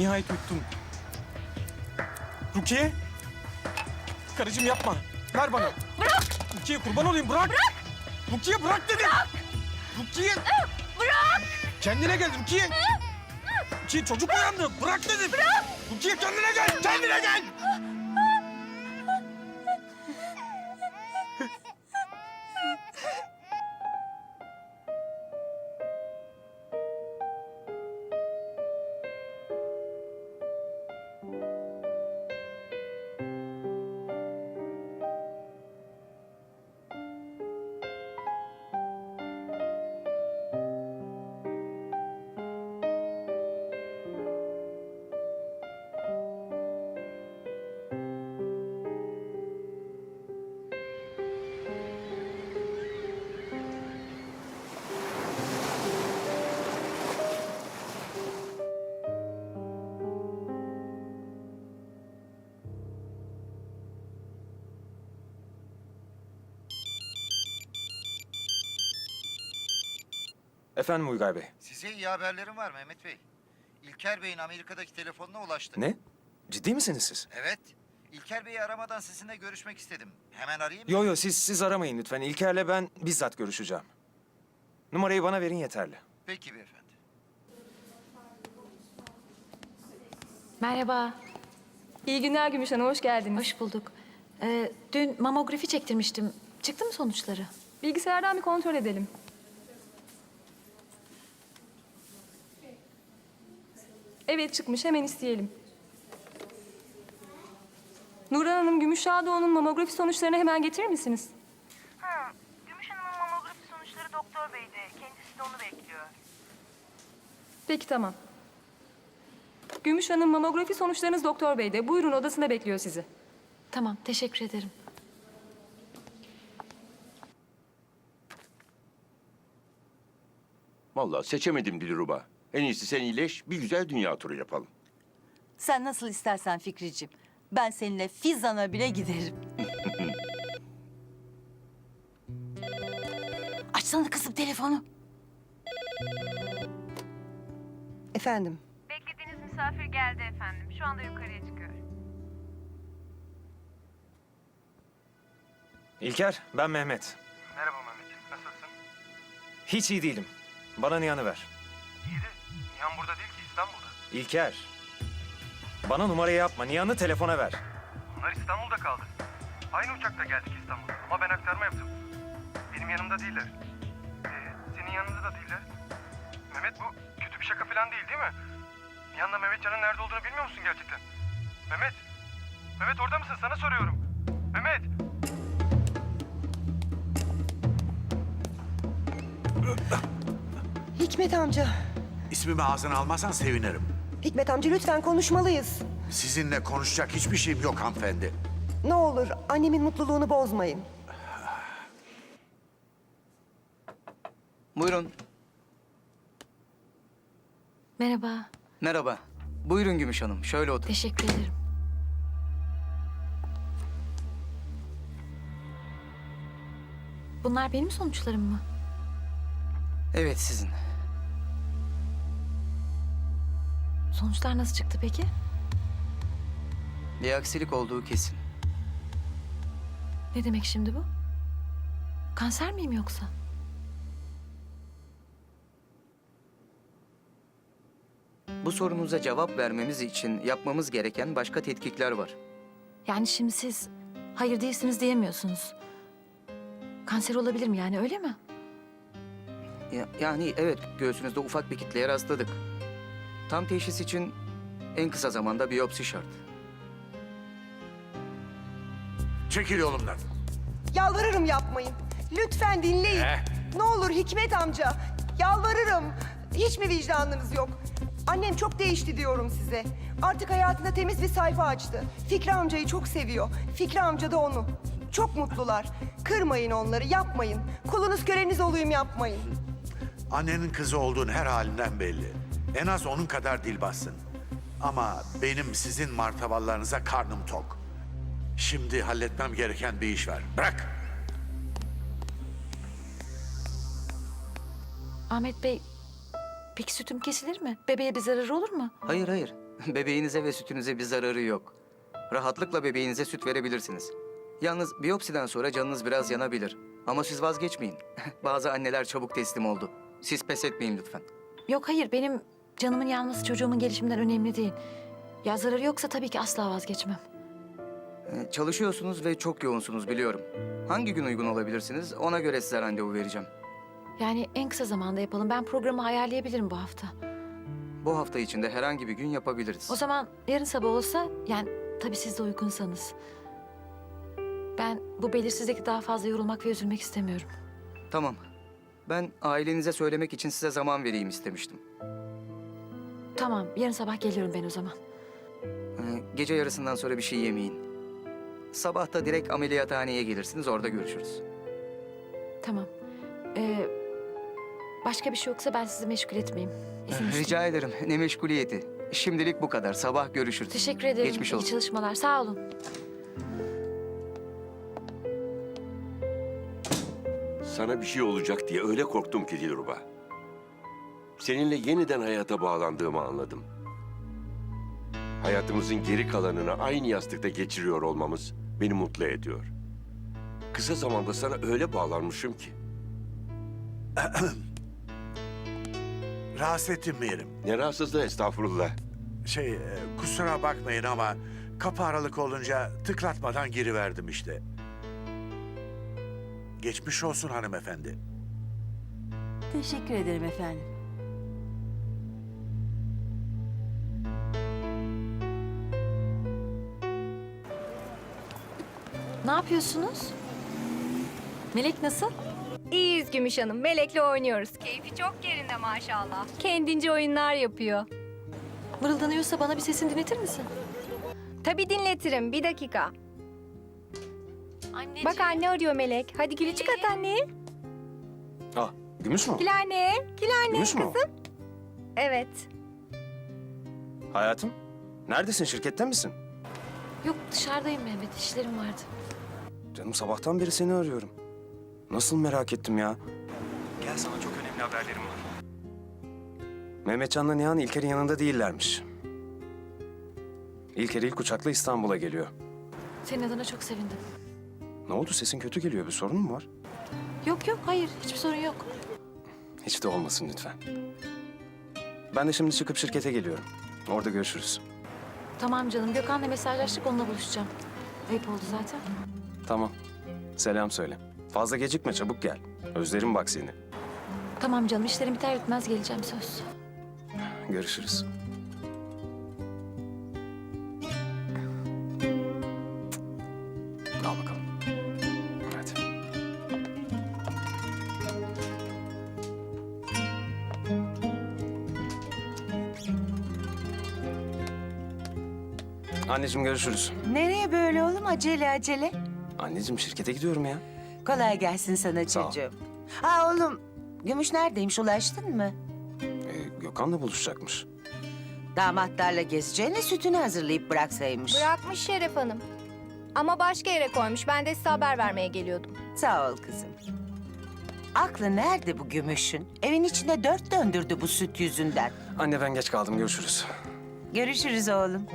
Nihayet uyuttum. Rukiye. Karıcığım yapma. Ver bana. Bırak! Rukiye kurban olayım bırak. Bırak. Rukiye bırak dedim. Bırak. Rukiye. Bırak! Kendine gel Rukiye. Rukiye çocuk uyandı. Bırak dedim. Bırak. Rukiye kendine gel. Kendine gel. Efendim Uygay Bey. Size iyi haberlerim var Mehmet Bey. İlker Bey'in Amerika'daki telefonuna ulaştık. Ne? Ciddi misiniz siz? Evet. İlker Bey'i aramadan sizinle görüşmek istedim. Hemen arayayım mı? Yo yo siz siz aramayın lütfen. İlker'le ben bizzat görüşeceğim. Numarayı bana verin yeterli. Peki beyefendi. Merhaba, İyi günler Gümüş Hanım, hoş geldiniz. hoş bulduk. Ee, dün mamografi çektirmiştim. Çıktı mı sonuçları? Bilgisayardan bir kontrol edelim. Evet çıkmış, hemen isteyelim. Nurhan Hanım, Gümüş Şadoğlu'nun mamografi sonuçlarını hemen getirir misiniz? Ha, Gümüş Hanım'ın mamografi sonuçları doktor beyde. Kendisi de onu bekliyor. Peki tamam. Gümüş Hanım, mamografi sonuçlarınız doktor beyde. Buyurun odasında bekliyor sizi. Tamam, teşekkür ederim. Vallahi seçemedim Dilruba. En iyisi sen iyileş, bir güzel dünya turu yapalım. Sen nasıl istersen Fikriciğim. Ben seninle Fizan'a bile giderim. Açsana kızım telefonu. Efendim, Beklediğiniz misafir geldi efendim. Şu anda yukarıya çıkıyor. İlker, ben Mehmet. Merhaba Mehmet, nasılsın? Hiç iyi değilim. Bana Nihan'ı ver. İyi de Nihan burada değil ki İstanbul'da. İlker. Bana numarayı yapma. Nihan'ı telefona ver. Onlar İstanbul'da kaldı. Aynı uçakta geldik İstanbul'a ama ben aktarma yaptım. Benim yanımda değiller. Ee, senin yanında da değiller. Mehmet bu kötü bir şaka falan değil değil mi? Nihan'la Mehmetcan'ın nerede olduğunu bilmiyor musun gerçekten? Mehmet! Mehmet orada mısın? Sana soruyorum. Mehmet! Hikmet amca. İsmimi ağzına almazsan sevinirim. Hikmet amca lütfen konuşmalıyız. Sizinle konuşacak hiçbir şeyim yok hanımefendi. Ne olur annemin mutluluğunu bozmayın. Buyurun. Merhaba, Merhaba. Buyurun Gümüş Hanım. Şöyle otur. teşekkür ederim. Bunlar benim sonuçlarım mı? Evet sizin. Sonuçlar nasıl çıktı peki? Bir aksilik olduğu kesin. Ne demek şimdi bu? Kanser miyim yoksa? Bu sorunuza cevap vermemiz için yapmamız gereken başka tetkikler var. Yani şimdi siz hayır değilsiniz diyemiyorsunuz. Kanser olabilir mi yani öyle mi? Ya- yani evet göğsünüzde ufak bir kitleye rastladık. Tam teşhis için en kısa zamanda biyopsi şart. Çekil yolumdan. Yalvarırım yapmayın. Lütfen dinleyin. Ne olur Hikmet amca. Yalvarırım. Hiç mi vicdanınız yok? Annem çok değişti diyorum size. Artık hayatında temiz bir sayfa açtı. Fikri amcayı çok seviyor. Fikri amca da onu. Çok mutlular. Kırmayın onları, yapmayın. Kulunuz köleniz olayım yapmayın. Annenin kızı olduğun her halinden belli. En az onun kadar dilbazsın. Ama benim sizin martavallarınıza karnım tok. Şimdi halletmem gereken bir iş var. Bırak. Ahmet Bey, peki sütüm kesilir mi? Bebeğe bir zararı olur mu? Hayır hayır Bebeğinize ve sütünüze bir zararı yok. Rahatlıkla bebeğinize süt verebilirsiniz. Yalnız biyopsiden sonra canınız biraz yanabilir. Ama siz vazgeçmeyin. Bazı anneler çabuk teslim oldu. Siz pes etmeyin lütfen. Yok hayır benim canımın yanması çocuğumun gelişiminden önemli değil. Ya zararı yoksa tabii ki asla vazgeçmem. Ee, Çalışıyorsunuz ve çok yoğunsunuz biliyorum. Hangi gün uygun olabilirsiniz ona göre size randevu vereceğim. Yani en kısa zamanda yapalım. Ben programı ayarlayabilirim bu hafta. Bu hafta içinde herhangi bir gün yapabiliriz. O zaman yarın sabah olsa yani tabii siz de uygunsanız. Ben bu belirsizlikte daha fazla yorulmak ve üzülmek istemiyorum. Tamam. Ben ailenize söylemek için size zaman vereyim istemiştim. Tamam yarın sabah geliyorum ben o zaman. Ee, Gece yarısından sonra bir şey yemeyin. Sabah da direkt ameliyathaneye gelirsiniz orada görüşürüz. Tamam. Ee, başka bir şey yoksa ben sizi meşgul etmeyeyim. İzin isteyeyim. Rica ederim. Ne meşguliyeti. Şimdilik bu kadar. Sabah görüşürüz. Teşekkür ederim. Geçmiş İyi olsun. çalışmalar. Sağ olun. Sana bir şey olacak diye öyle korktum ki Dilruba. Seninle yeniden hayata bağlandığımı anladım. Hayatımızın geri kalanını aynı yastıkta geçiriyor olmamız beni mutlu ediyor. Kısa zamanda sana öyle bağlanmışım ki. Rahatsız ettim mi yerim? Ne rahatsızlığı estağfurullah. Şey, e, kusura bakmayın ama kapı aralık olunca tıklatmadan giriverdim işte. Geçmiş olsun hanımefendi. Teşekkür ederim efendim. Ne yapıyorsunuz? Melek nasıl? İyiyiz Gümüş Hanım. Melek'le oynuyoruz. Keyfi çok yerinde maşallah. Kendince oyunlar yapıyor. Mırıldanıyorsa bana bir sesini dinletir misin? Tabii dinletirim. Bir dakika. Anneciğim. Bak anne arıyor Melek. Hadi gülücük at anneye. Ah, gümüş mü? Gül anne. Gül anne Gümüş mü? o? kızım. Evet. Hayatım, neredesin? Şirkette misin? Yok dışarıdayım Mehmet. İşlerim vardı. Canım sabahtan beri seni arıyorum. Nasıl merak ettim ya? Gel sana çok önemli haberlerim var. Mehmetcan'la Nihan İlker'in yanında değillermiş. İlker ilk uçakla İstanbul'a geliyor. Senin adına çok sevindim. Ne oldu sesin kötü geliyor bir sorun mu var? Yok yok hayır hiçbir sorun yok. Hiç de olmasın lütfen. Ben de şimdi çıkıp şirkete geliyorum. Orada görüşürüz. Tamam canım Gökhan'la mesajlaştık onunla buluşacağım. Ayıp oldu zaten. Tamam. Selam söyle. Fazla gecikme çabuk gel. Özlerim bak seni. Tamam canım işlerim biter bitmez geleceğim söz. Görüşürüz. Al bakalım. Hadi. Anneciğim görüşürüz. Nereye böyle oğlum acele acele? Anneciğim şirkete gidiyorum ya. Kolay gelsin sana Sağ ol. çocuğum. Ha oğlum, Gümüş neredeymiş ulaştın mı? Ee, Gökhan'la buluşacakmış. Damatlarla gezeceğine sütünü hazırlayıp bıraksaymış. Bırakmış Şeref Hanım. Ama başka yere koymuş. Ben de size haber vermeye geliyordum. Sağ ol kızım. Aklı nerede bu Gümüş'ün? Evin içinde dört döndürdü bu süt yüzünden. Anne ben geç kaldım görüşürüz. Görüşürüz oğlum.